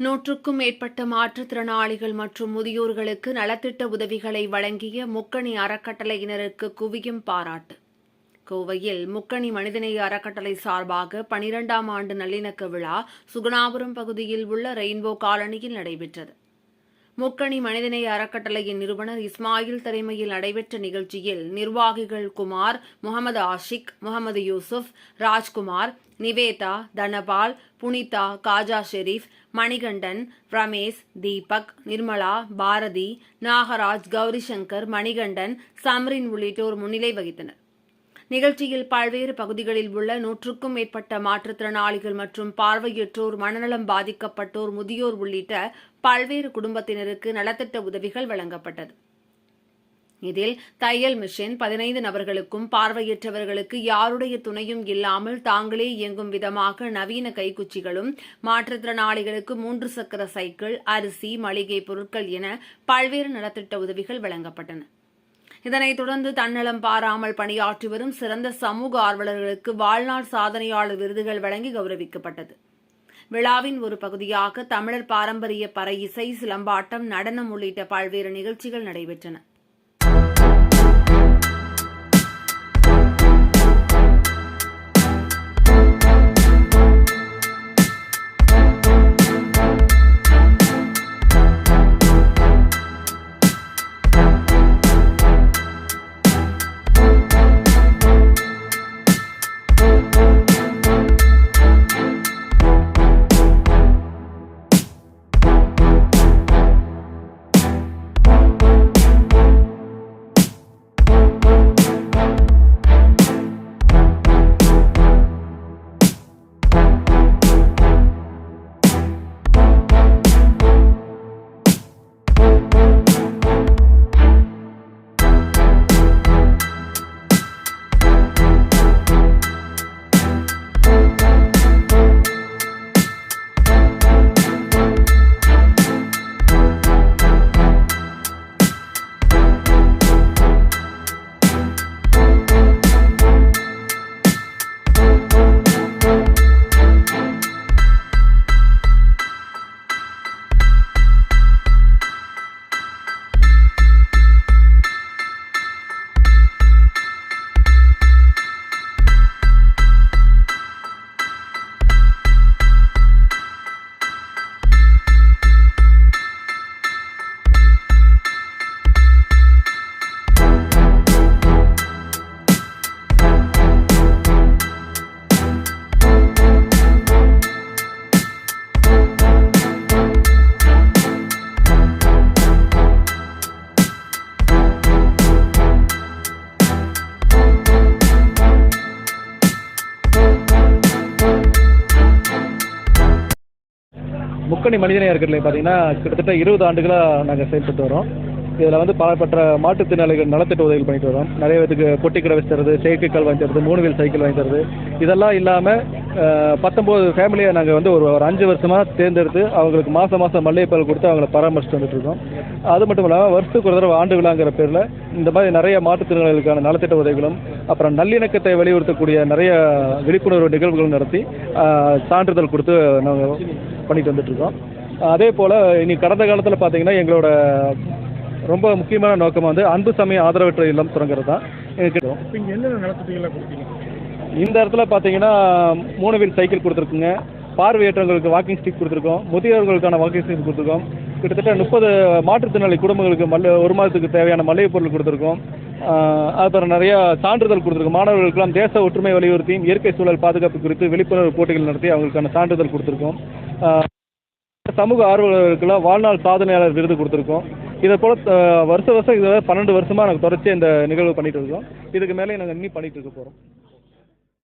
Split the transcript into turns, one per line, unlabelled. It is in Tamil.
நூற்றுக்கும் மேற்பட்ட மாற்றுத்திறனாளிகள் மற்றும் முதியோர்களுக்கு நலத்திட்ட உதவிகளை வழங்கிய முக்கணி அறக்கட்டளையினருக்கு குவியும் பாராட்டு. கோவையில் முக்கணி மனிதநேய அறக்கட்டளை சார்பாக பனிரெண்டாம் ஆண்டு நல்லிணக்க விழா சுகுணாபுரம் பகுதியில் உள்ள ரெயின்போ காலனியில் நடைபெற்றது. முக்கணி மனிதநேய அறக்கட்டளையின் நிறுவனர் இஸ்மாயில் தலைமையில் நடைபெற்ற நிகழ்ச்சியில் நிர்வாகிகள் குமார் முகமது ஆஷிக் முகமது யூசுப் ராஜ்குமார் நிவேதா தனபால் புனிதா காஜா ஷெரீப் மணிகண்டன் ரமேஷ் தீபக் நிர்மலா பாரதி நாகராஜ் கௌரி சங்கர் மணிகண்டன் சம்ரின் உள்ளிட்டோர் முன்னிலை வகித்தனர். நிகழ்ச்சியில் பல்வேறு பகுதிகளில் உள்ள நூற்றுக்கும் மேற்பட்ட மாற்றுத்திறனாளிகள் மற்றும் பார்வையற்றோர் மனநலம் பாதிக்கப்பட்டோர் முதியோர் உள்ளிட்ட பல்வேறு குடும்பத்தினருக்கு நலத்திட்ட உதவிகள் வழங்கப்பட்டது. இதில் தையல் மிஷின் பதினைந்து நபர்களுக்கும் பார்வையற்றவர்களுக்கு யாருடைய துணையும் இல்லாமல் தாங்களே இயங்கும் விதமாக நவீன கைக்குச்சிகளும் மாற்றுத்திறனாளிகளுக்கு மூன்று சக்கர சைக்கிள் அரிசி மளிகை பொருட்கள் என பல்வேறு நலத்திட்ட உதவிகள் வழங்கப்பட்டன. இதனைத் தொடர்ந்து தன்னலம் பாராமல் பணியாற்றி வரும் சிறந்த சமூக ஆர்வலர்களுக்கு வாழ்நாள் சாதனையாளர் விருதுகள் வழங்கி கௌரவிக்கப்பட்டது. விழாவின் ஒரு பகுதியாக தமிழர் பாரம்பரிய பறை இசை சிலம்பாட்டம் நடனம் உள்ளிட்ட பல்வேறு நிகழ்ச்சிகள் நடைபெற்றன.
முக்கணி மனிதநேய அறக்கட்டளை பார்த்தீங்கன்னா கிட்டத்தட்ட இருபது ஆண்டுகளாக நாங்கள் செயல்பட்டு வரோம். இதில் வந்து பலப்பட்ட மாற்றுத்திறனாளிகள் நலத்திட்ட உதவிகள் பண்ணிட்டு வரோம். நிறைய பேருக்கு பொட்டி கடை வச்சு தருது செயற்கைக்கால் வாங்கி தருது மூணு வீல் சைக்கிள் வாங்கி தருது. இதெல்லாம் இல்லாமல் பத்தொம்போது ஃபேமிலியை நாங்கள் வந்து ஒரு ஒரு அஞ்சு வருஷமாக தேர்ந்தெடுத்து அவங்களுக்கு மாதம் மாதம் மல்லிகைப்பால் கொடுத்து அவங்கள பராமரிச்சுட்டு வந்துட்டுருக்கோம் அது மட்டும் இல்லாமல் வருஷத்துக்கு ஒரு தடவை ஆண்டு விழாங்கிற பேரில் இந்த மாதிரி நிறைய மாற்றுத்திறனாளிகளுக்கான நலத்திட்ட உதவிகளும் அப்புறம் நல்லிணக்கத்தை வலியுறுத்தக்கூடிய நிறைய விழிப்புணர்வு நிகழ்வுகளும் நடத்தி சான்றிதழ் கொடுத்து நாங்கள் பண்ணிட்டு வந்துட்டுருக்கோம் அதே போல் இனி கடந்த காலத்தில் பார்த்தீங்கன்னா எங்களோட ரொம்ப முக்கியமான நோக்கம் வந்து அன்பு சமய ஆதரவற்ற இல்லம் தொடங்குறது தான். இந்த இடத்துல பார்த்தீங்கன்னா மூணு வீல் சைக்கிள் கொடுத்துருக்குங்க. பார்வையற்றவங்களுக்கு வாக்கிங் ஸ்டிக் கொடுத்துருக்கோம். முதியோர்களுக்கான வாக்கிங் ஸ்டிக் கொடுத்துருக்கோம். கிட்டத்தட்ட முப்பது மாற்றுத்திறனாளி குடும்பங்களுக்கு மல்ல ஒரு மாதத்துக்கு தேவையான மளிகை பொருள் கொடுத்துருக்கோம். அப்புறம் நிறையா சான்றிதழ் கொடுத்துருக்கோம். மாணவர்களுக்கெல்லாம் தேச ஒற்றுமை வலியுறுத்தியும் இயற்கை சூழல் பாதுகாப்பு குறித்து விழிப்புணர்வு போட்டிகள் நடத்தி அவங்களுக்கான சான்றிதழ் கொடுத்துருக்கோம். சமூக ஆர்வலர்களுக்கெல்லாம் வாழ்நாள் சாதனையாளர் விருது கொடுத்துருக்கோம். இதை போல் வருஷ வருஷம் இதை பன்னெண்டு வருஷமாக நாங்கள் தொடர்ச்சி இந்த நிகழ்வு பண்ணிட்டு இருக்கோம். இதுக்கு மேலே நாங்கள் இன்னும் பண்ணிட்டு இருக்க போகிறோம்